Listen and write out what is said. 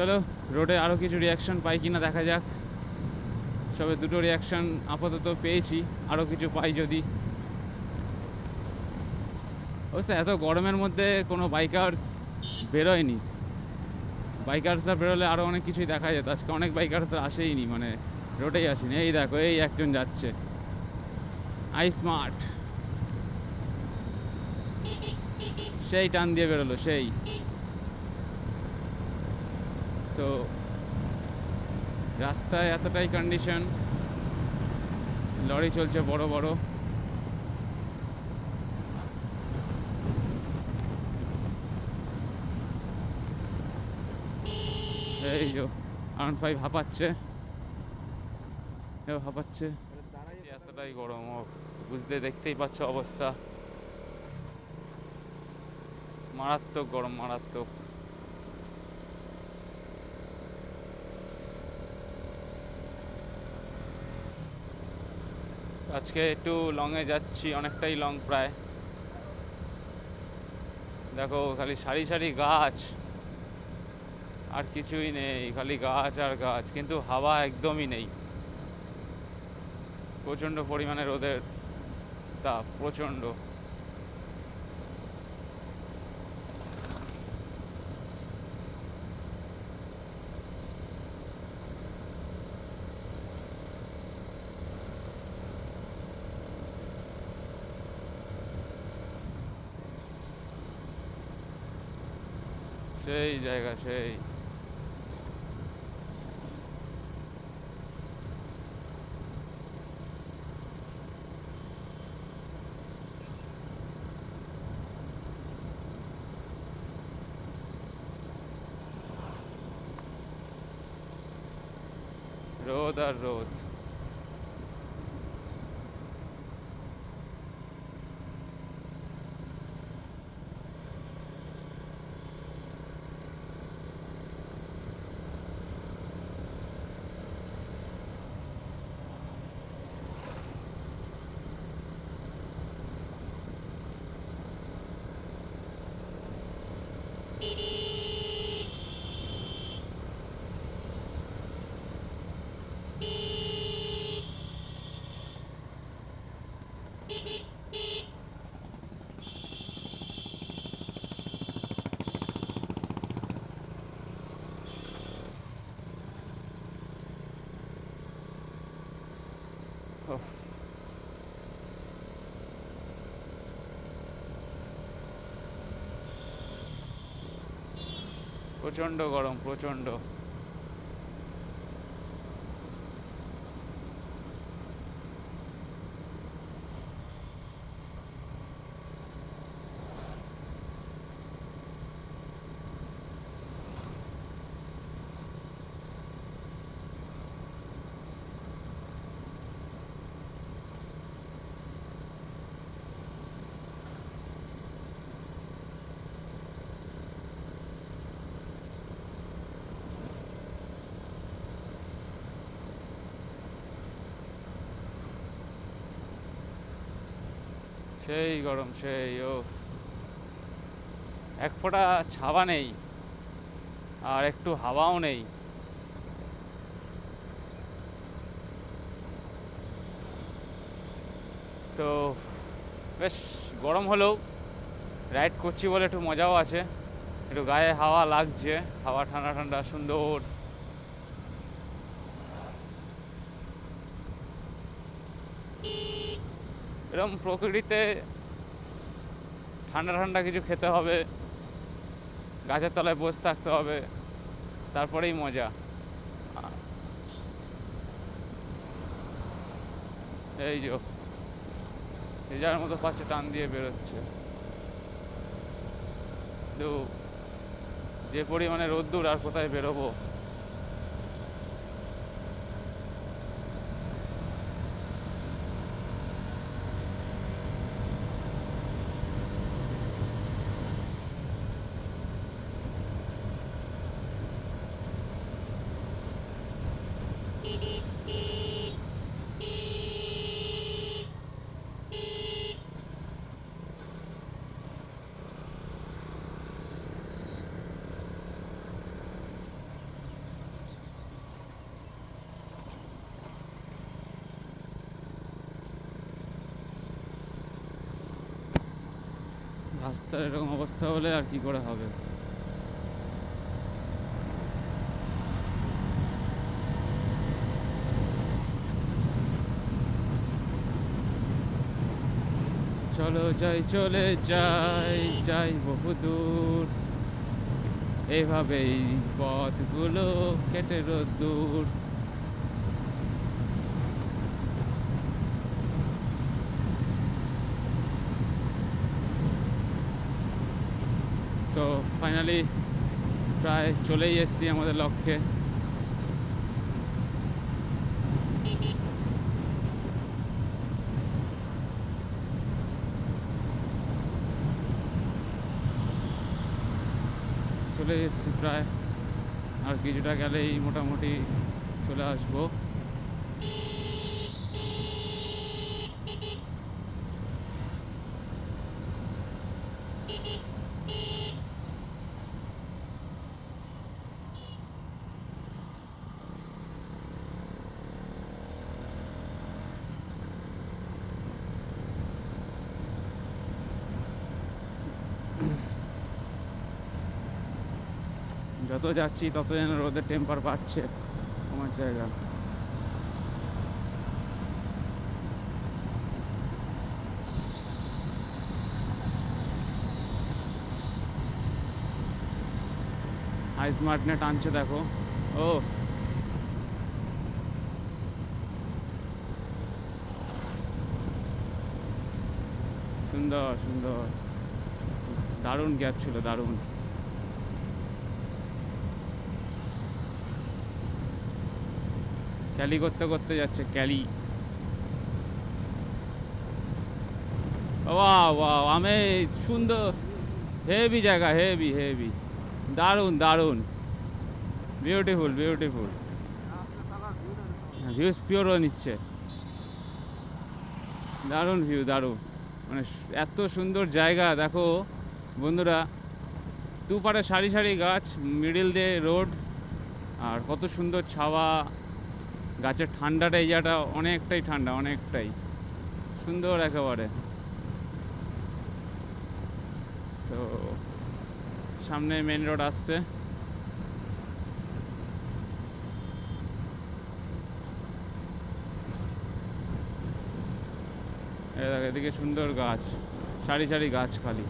চলো, রোডে আরও কিছু রিয়াকশন পাই কিনা দেখা যাক। সবে দুটো রিয়াকশন আপাতত পেয়েছি আরও কিছু পাই যদি। অবশ্য এত গরমের মধ্যে কোনো বাইকার্স বেরোয়নি। বাইকার্সরা বেরোলে আরও অনেক কিছুই দেখা যেত। আজকে অনেক বাইকার্সরা আসেইনি মানে রোডেই আসেনি। এই দেখো, এই একজন যাচ্ছে। I smart. সেই টান দিয়ে বেরোলো, সেই। তো রাস্তায় এতটাই কন্ডিশন লরি চলছে বড় বড়। এই যো আরন ফাইভ হাঁপাচ্ছে। হাঁপাচ্ছে। এতটাই গরম বুঝতে দেখতেই পাচ্ছ অবস্থা। মারাত্মক গরম, মারাত্মক। আজকে একটু লংয়ে যাচ্ছি, অনেকটাই লং প্রায়। দেখো, খালি সারি সারি গাছ। আর কিছুই নেই, খালি গাছ আর গাছ, কিন্তু হাওয়া একদমই নেই। প্রচণ্ড পরিমাণে রোদের তাপ, প্রচণ্ড। সেই জায়গা সেই। রোদ আর রোদ। প্রচণ্ড গরম প্রচণ্ড। সেই গরম, সেই ও এক ফোঁটা ছাওয়া নেই আর একটু হাওয়াও নেই। তো, বেশ, গরম হলেও রাইড করছি বলে একটু মজাও আছে। একটু গায়ে হাওয়া লাগছে, হাওয়া ঠান্ডা ঠান্ডা, সুন্দর। এরকম প্রকৃতিতে ঠান্ডা ঠান্ডা কিছু খেতে হবে, গাছের তলায় বসে থাকতে হবে, তারপরেই মজা। এই যে যার মতো পাচ্ছে টান দিয়ে বেরোচ্ছে। কিন্তু যে পরিমাণে রোদ্দুর আর কোথায় বেরোবো? রাস্তার এরকম অবস্থা হলে আর কি করে হবে? চলো, যাই, চলে যাই যাই বহুদূর এইভাবেই পথগুলো কেটে দূর সো ফাইনালি প্রায় চলেই এসেছি আমাদের লক্ষ্যে। চলে এসেছি প্রায়। আর কিছুটা গেলেই মোটামুটি চলে আসব। যত যাচ্ছি তত যেন রোদের টেম্পার বাড়ছে আমার জায়গা। আইস মার্টনে টানছে দেখো। ও। সুন্দর সুন্দর। দারুণ গ্যাপ ছিল, দারুণ। ক্যালি করতে করতে যাচ্ছে, ক্যালি। আমি সুন্দর। হেভি জায়গা হেভি হেভি দারুণ দারুণ। বিউটিফুল বিউটিফুল ভিউজ পিওরও নিচ্ছে। দারুণ ভিউ দারুণ। মানে এত সুন্দর জায়গা, দেখো। বন্ধুরা দুপারে সারি সারি গাছ মিডিল দিয়ে রোড আর কত সুন্দর ছাওয়া। গাছের ঠান্ডাটা এই জায়গাটা অনেকটাই ঠান্ডা, অনেকটাই। সুন্দর একেবারে। তো, সামনে মেন রোড আসছে। এদিকে সুন্দর গাছ, সারি সারি গাছ খালি।